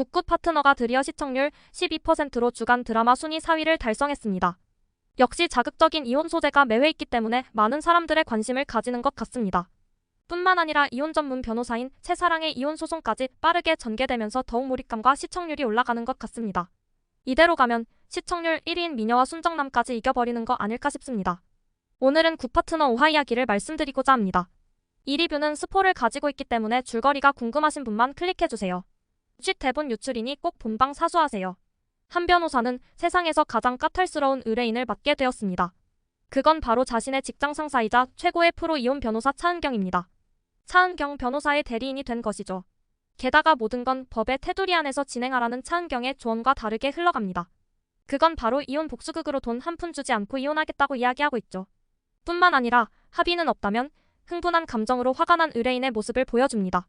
국굿 파트너가 드디어 시청률 12%로 주간 드라마 순위 4위를 달성했습니다. 역시 자극적인 이혼 소재가 매회 있기 때문에 많은 사람들의 관심을 가지는 것 같습니다. 뿐만 아니라 이혼 전문 변호사인 최사랑의 이혼 소송까지 빠르게 전개되면서 더욱 몰입감과 시청률이 올라가는 것 같습니다. 이대로 가면 시청률 1위인 미녀와 순정남까지 이겨버리는 거 아닐까 싶습니다. 오늘은 구파트너 5화 이야기를 말씀드리고자 합니다. 이 리뷰는 스포를 가지고 있기 때문에 줄거리가 궁금하신 분만 클릭해주세요. 쉿 대본 유출이니 꼭 본방 사수하세요. 한 변호사는 세상에서 가장 까탈스러운 의뢰인을 맡게 되었습니다. 그건 바로 자신의 직장 상사이자 최고의 프로 이혼 변호사 차은경입니다. 차은경 변호사의 대리인이 된 것이죠. 게다가 모든 건 법의 테두리 안에서 진행하라는 차은경의 조언과 다르게 흘러갑니다. 그건 바로 이혼 복수극으로 돈 한 푼 주지 않고 이혼하겠다고 이야기하고 있죠. 뿐만 아니라 합의는 없다면 흥분한 감정으로 화가 난 의뢰인의 모습을 보여줍니다.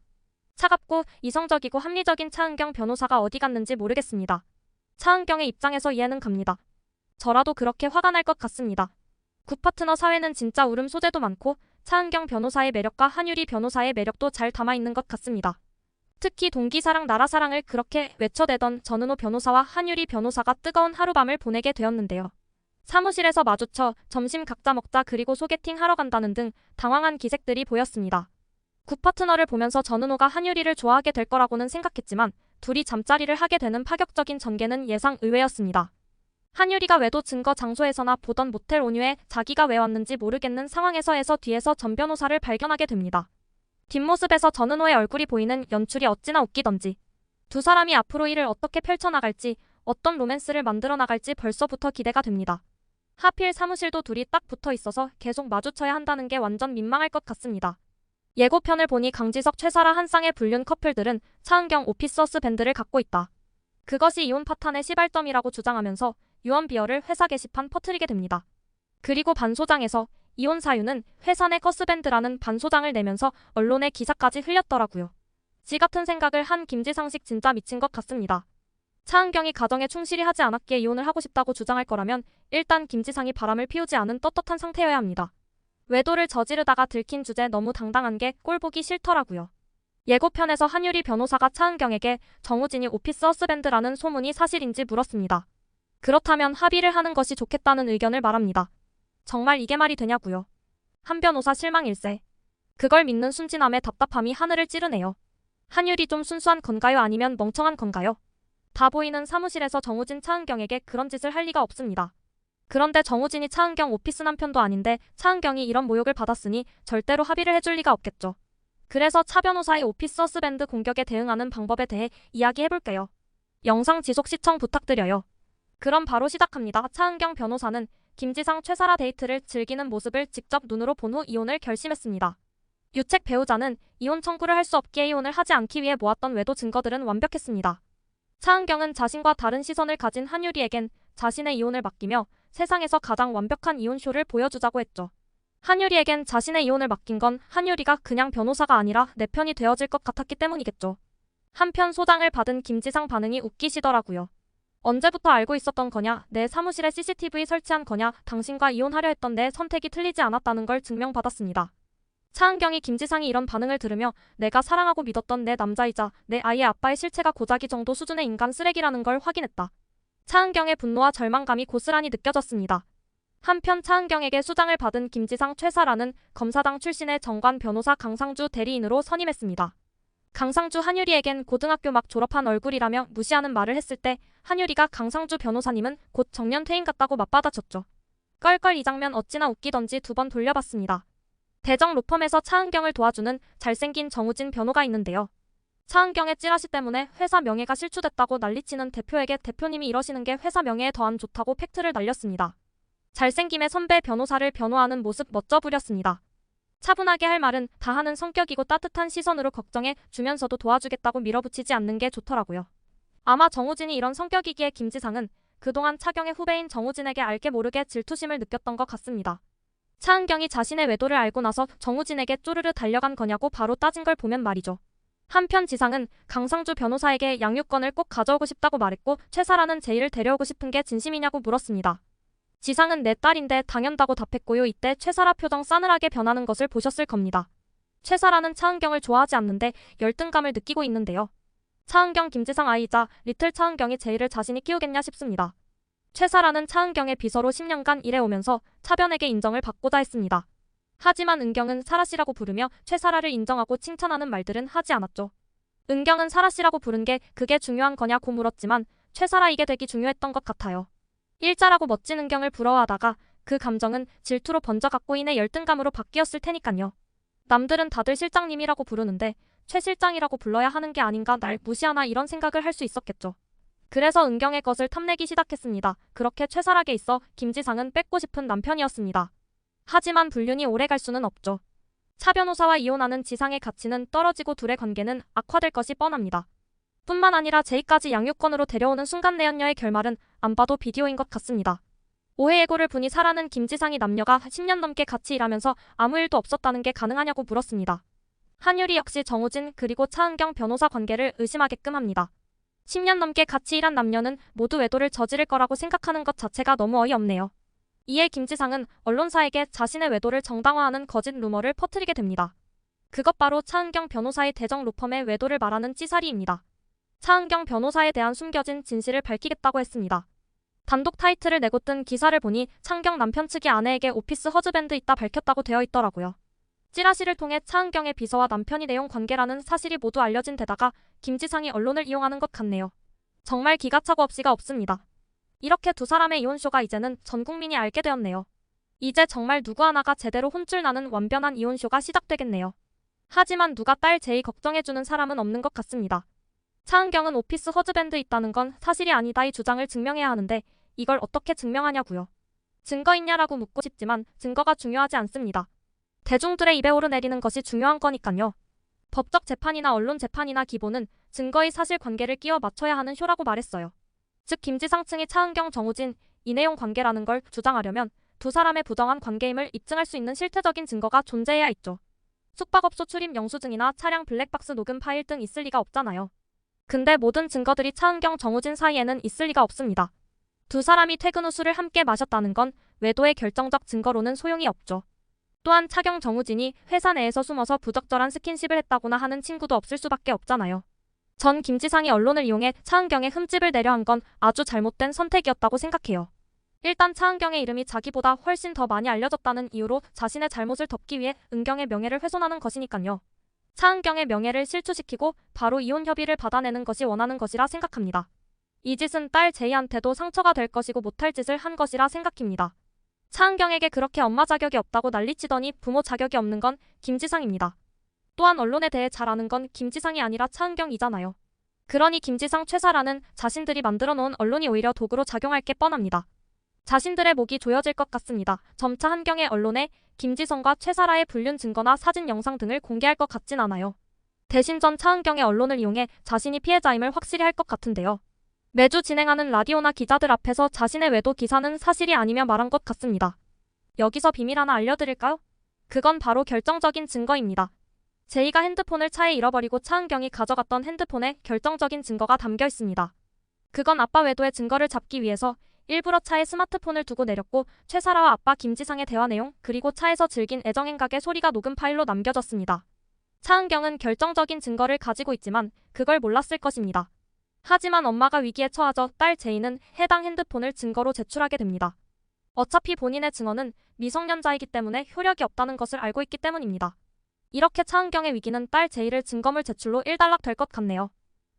차갑고 이성적이고 합리적인 차은경 변호사가 어디 갔는지 모르겠습니다. 차은경의 입장에서 이해는 갑니다. 저라도 그렇게 화가 날 것 같습니다. 굿파트너 사회는 진짜 울음 소재도 많고 차은경 변호사의 매력과 한유리 변호사의 매력도 잘 담아있는 것 같습니다. 특히 동기사랑 나라사랑을 그렇게 외쳐대던 전은호 변호사와 한유리 변호사가 뜨거운 하룻밤을 보내게 되었는데요. 사무실에서 마주쳐 점심 각자 먹자 그리고 소개팅 하러 간다는 등 당황한 기색들이 보였습니다. 굿파트너를 보면서 전은호가 한유리를 좋아하게 될 거라고는 생각했지만 둘이 잠자리를 하게 되는 파격적인 전개는 예상 의외였습니다. 한유리가 외도 증거 장소에서나 보던 모텔 온유에 자기가 왜 왔는지 모르겠는 상황에서에서 뒤에서 전 변호사를 발견하게 됩니다. 뒷모습에서 전은호의 얼굴이 보이는 연출이 어찌나 웃기던지 두 사람이 앞으로 일을 어떻게 펼쳐나갈지 어떤 로맨스를 만들어 나갈지 벌써부터 기대가 됩니다. 하필 사무실도 둘이 딱 붙어 있어서 계속 마주쳐야 한다는 게 완전 민망할 것 같습니다. 예고편을 보니 강지석, 최사라 한 쌍의 불륜 커플들은 차은경 오피서스 밴드를 갖고 있다. 그것이 이혼 파탄의 시발점이라고 주장하면서 유언 비어를 회사 게시판 퍼뜨리게 됩니다. 그리고 반소장에서 이혼 사유는 회사 내 커스밴드라는 반소장을 내면서 언론에 기사까지 흘렸더라고요. 지 같은 생각을 한 김지상식 진짜 미친 것 같습니다. 차은경이 가정에 충실히 하지 않았기에 이혼을 하고 싶다고 주장할 거라면 일단 김지상이 바람을 피우지 않은 떳떳한 상태여야 합니다. 외도를 저지르다가 들킨 주제 너무 당당한 게 꼴보기 싫더라고요. 예고편에서 한유리 변호사가 차은경에게 정우진이 오피스 허스밴드라는 소문이 사실인지 물었습니다. 그렇다면 합의를 하는 것이 좋겠다는 의견을 말합니다. 정말 이게 말이 되냐고요. 한 변호사 실망일세. 그걸 믿는 순진함의 답답함이 하늘을 찌르네요. 한율이 좀 순수한 건가요 아니면 멍청한 건가요? 다 보이는 사무실에서 정우진 차은경에게 그런 짓을 할 리가 없습니다. 그런데 정우진이 차은경 오피스 남편도 아닌데 차은경이 이런 모욕을 받았으니 절대로 합의를 해줄 리가 없겠죠. 그래서 차 변호사의 오피스 허스밴드 공격에 대응하는 방법에 대해 이야기해볼게요. 영상 지속 시청 부탁드려요. 그럼 바로 시작합니다. 차은경 변호사는 김지상 최사라 데이트를 즐기는 모습을 직접 눈으로 본 후 이혼을 결심했습니다. 유책 배우자는 이혼 청구를 할 수 없기에 이혼을 하지 않기 위해 모았던 외도 증거들은 완벽했습니다. 차은경은 자신과 다른 시선을 가진 한유리에겐 자신의 이혼을 맡기며 세상에서 가장 완벽한 이혼쇼를 보여주자고 했죠. 한유리에겐 자신의 이혼을 맡긴 건 한유리가 그냥 변호사가 아니라 내 편이 되어질 것 같았기 때문이겠죠. 한편 소장을 받은 김지상 반응이 웃기시더라고요. 언제부터 알고 있었던 거냐, 내 사무실에 CCTV 설치한 거냐, 당신과 이혼하려 했던 내 선택이 틀리지 않았다는 걸 증명받았습니다. 차은경이 김지상이 이런 반응을 들으며 내가 사랑하고 믿었던 내 남자이자 내 아이의 아빠의 실체가 고자기 정도 수준의 인간 쓰레기라는 걸 확인했다. 차은경의 분노와 절망감이 고스란히 느껴졌습니다. 한편 차은경에게 수장을 받은 김지상 최사라는 검사당 출신의 정관 변호사 강상주 대리인으로 선임했습니다. 강상주 한유리에겐 고등학교 막 졸업한 얼굴이라며 무시하는 말을 했을 때 한유리가 강상주 변호사님은 곧 정년 퇴임 같다고 맞받아쳤죠. 껄껄 이 장면 어찌나 웃기던지 두 번 돌려봤습니다. 대정 로펌에서 차은경을 도와주는 잘생긴 정우진 변호가 있는데요. 차은경의 찌라시 때문에 회사 명예가 실추됐다고 난리치는 대표에게 대표님이 이러시는 게 회사 명예에 더 안 좋다고 팩트를 날렸습니다. 잘생김의 선배 변호사를 변호하는 모습 멋져 부렸습니다. 차분하게 할 말은 다 하는 성격이고 따뜻한 시선으로 걱정해 주면서도 도와주겠다고 밀어붙이지 않는 게 좋더라고요. 아마 정우진이 이런 성격이기에 김지상은 그동안 차경의 후배인 정우진에게 알게 모르게 질투심을 느꼈던 것 같습니다. 차은경이 자신의 외도를 알고 나서 정우진에게 쪼르르 달려간 거냐고 바로 따진 걸 보면 말이죠. 한편 지상은 강상주 변호사에게 양육권을 꼭 가져오고 싶다고 말했고 최사라는 제이를 데려오고 싶은 게 진심이냐고 물었습니다. 지상은 내 딸인데 당연다고 답했고요. 이때 최사라 표정 싸늘하게 변하는 것을 보셨을 겁니다. 최사라는 차은경을 좋아하지 않는데 열등감을 느끼고 있는데요. 차은경 김지상 아이자 리틀 차은경이 제이를 자신이 키우겠냐 싶습니다. 최사라는 차은경의 비서로 10년간 일해오면서 차변에게 인정을 받고자 했습니다. 하지만 은경은 사라씨라고 부르며 최사라를 인정하고 칭찬하는 말들은 하지 않았죠. 은경은 사라씨라고 부른 게 그게 중요한 거냐고 물었지만 최사라 이게 되기 중요했던 것 같아요. 일자라고 멋진 은경을 부러워하다가 그 감정은 질투로 번져갖고 인해 열등감으로 바뀌었을 테니깐요. 남들은 다들 실장님이라고 부르는데 최 실장이라고 불러야 하는 게 아닌가 날 무시하나 이런 생각을 할 수 있었겠죠. 그래서 은경의 것을 탐내기 시작했습니다. 그렇게 최사락에 있어 김지상은 뺏고 싶은 남편이었습니다. 하지만 불륜이 오래 갈 수는 없죠. 차 변호사와 이혼하는 지상의 가치는 떨어지고 둘의 관계는 악화될 것이 뻔합니다. 뿐만 아니라 제이까지 양육권으로 데려오는 순간 내연녀의 결말은 안 봐도 비디오인 것 같습니다. 오해예고를 분이 사라는 김지상이 남녀가 10년 넘게 같이 일하면서 아무 일도 없었다는 게 가능하냐고 물었습니다. 한유리 역시 정우진 그리고 차은경 변호사 관계를 의심하게끔 합니다. 10년 넘게 같이 일한 남녀는 모두 외도를 저지를 거라고 생각하는 것 자체가 너무 어이없네요. 이에 김지상은 언론사에게 자신의 외도를 정당화하는 거짓 루머를 퍼뜨리게 됩니다. 그것 바로 차은경 변호사의 대정 로펌의 외도를 말하는 찌사리입니다. 차은경 변호사에 대한 숨겨진 진실을 밝히겠다고 했습니다. 단독 타이틀을 내고 뜬 기사를 보니 창경 남편 측이 아내에게 오피스 허즈밴드 있다 밝혔다고 되어 있더라고요. 찌라시를 통해 차은경의 비서와 남편이 내용 관계라는 사실이 모두 알려진 데다가 김지상이 언론을 이용하는 것 같네요. 정말 기가 차고 없이가 없습니다. 이렇게 두 사람의 이혼쇼가 이제는 전 국민이 알게 되었네요. 이제 정말 누구 하나가 제대로 혼쭐 나는 완변한 이혼쇼가 시작되겠네요. 하지만 누가 딸 제이 걱정해주는 사람은 없는 것 같습니다. 차은경은 오피스 허즈밴드 있다는 건 사실이 아니다 이 주장을 증명해야 하는데 이걸 어떻게 증명하냐고요. 증거 있냐라고 묻고 싶지만 증거가 중요하지 않습니다. 대중들의 입에 오르내리는 것이 중요한 거니까요. 법적 재판이나 언론 재판이나 기본은 증거의 사실관계를 끼워 맞춰야 하는 쇼라고 말했어요. 즉 김지상 층이 차은경 정우진 이 내용 관계라는 걸 주장하려면 두 사람의 부정한 관계임을 입증할 수 있는 실체적인 증거가 존재해야 있죠. 숙박업소 출입 영수증이나 차량 블랙박스 녹음 파일 등 있을 리가 없잖아요. 근데 모든 증거들이 차은경 정우진 사이에는 있을 리가 없습니다. 두 사람이 퇴근 후 술을 함께 마셨다는 건 외도의 결정적 증거로는 소용이 없죠. 또한 차경 정우진이 회사 내에서 숨어서 부적절한 스킨십을 했다거나 하는 친구도 없을 수밖에 없잖아요. 전 김지상이 언론을 이용해 차은경의 흠집을 내려 한 건 아주 잘못된 선택이었다고 생각해요. 일단 차은경의 이름이 자기보다 훨씬 더 많이 알려졌다는 이유로 자신의 잘못을 덮기 위해 은경의 명예를 훼손하는 것이니까요. 차은경의 명예를 실추시키고 바로 이혼 협의를 받아내는 것이 원하는 것이라 생각합니다. 이 짓은 딸 제이한테도 상처가 될 것이고 못할 짓을 한 것이라 생각합니다. 차은경에게 그렇게 엄마 자격이 없다고 난리치더니 부모 자격이 없는 건 김지상입니다. 또한 언론에 대해 잘 아는 건 김지상이 아니라 차은경이잖아요. 그러니 김지상 최사라는 자신들이 만들어 놓은 언론이 오히려 도구로 작용할 게 뻔합니다. 자신들의 목이 조여질 것 같습니다. 점차 한경의 언론에 김지성과 최사라의 불륜 증거나 사진 영상 등을 공개할 것 같진 않아요. 대신 전 차은경의 언론을 이용해 자신이 피해자임을 확실히 할 것 같은데요. 매주 진행하는 라디오나 기자들 앞에서 자신의 외도 기사는 사실이 아니며 말한 것 같습니다. 여기서 비밀 하나 알려드릴까요? 그건 바로 결정적인 증거입니다. 제이가 핸드폰을 차에 잃어버리고 차은경이 가져갔던 핸드폰에 결정적인 증거가 담겨 있습니다. 그건 아빠 외도의 증거를 잡기 위해서 일부러 차에 스마트폰을 두고 내렸고 최사라와 아빠 김지상의 대화 내용 그리고 차에서 즐긴 애정행각의 소리가 녹음 파일로 남겨졌습니다. 차은경은 결정적인 증거를 가지고 있지만 그걸 몰랐을 것입니다. 하지만 엄마가 위기에 처하져 딸 제이는 해당 핸드폰을 증거로 제출하게 됩니다. 어차피 본인의 증언은 미성년자이기 때문에 효력이 없다는 것을 알고 있기 때문입니다. 이렇게 차은경의 위기는 딸 제이를 증거물 제출로 일단락 될 것 같네요.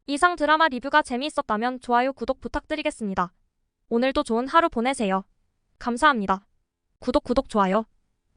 이상 드라마 리뷰가 재미있었다면 좋아요 구독 부탁드리겠습니다. 오늘도 좋은 하루 보내세요. 감사합니다. 구독 구독 좋아요.